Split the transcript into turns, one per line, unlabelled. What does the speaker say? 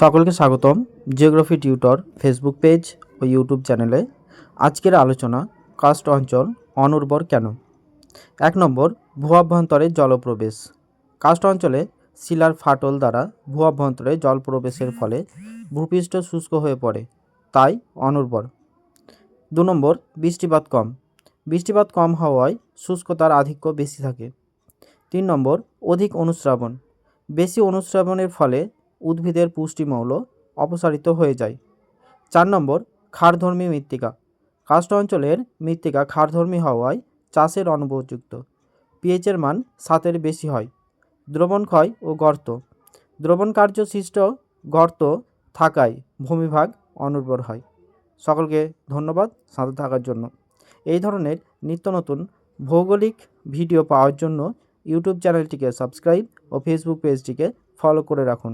সকলকে স্বাগতম geography tutor Facebook page ও ইউটিউব চ্যানেলে। আজকের আলোচনা, কাস্ট অঞ্চল অনুর্বর কেন? এক নম্বর ভূঅভ্যন্তরে জলপ্রবেশ। কাস্ট অঞ্চলে শিলার ফাটল দ্বারা ভূঅভ্যন্তরে জল প্রবেশের ফলে ভূপৃষ্ঠ শুষ্ক হয়ে পড়ে, তাই অনুর্বর। দু নম্বর, বৃষ্টিপাত কম। বৃষ্টিপাত কম হওয়ায় শুষ্কতার আধিক্য বেশি থাকে। তিন নম্বর, অধিক অনুশ্রাবণ বেশি অনুশ্রাবণের ফলে উদ্ভিদের পুষ্টিমৌল অপসারিত হয়ে যায়। চার নম্বর, ক্ষারধর্মী মৃত্তিকা। কাষ্ট অঞ্চলের মৃত্তিকা ক্ষারধর্মী হওয়ায় চাষের অনুপযুক্ত। পিএইচের মান সাতের বেশি হয়। দ্রবণ ক্ষয় ও গর্ত। দ্রবণ কার্য সৃষ্ট গর্ত থাকায় ভূমিভাগ অনুর্বর হয়। সকলকে ধন্যবাদ সাথে থাকার জন্য। এই ধরনের নিত্য নতুন ভৌগোলিক ভিডিও পাওয়ার জন্য ইউটিউব চ্যানেলটিকে সাবস্ক্রাইব ও ফেসবুক পেজটিকে ফলো করে রাখুন।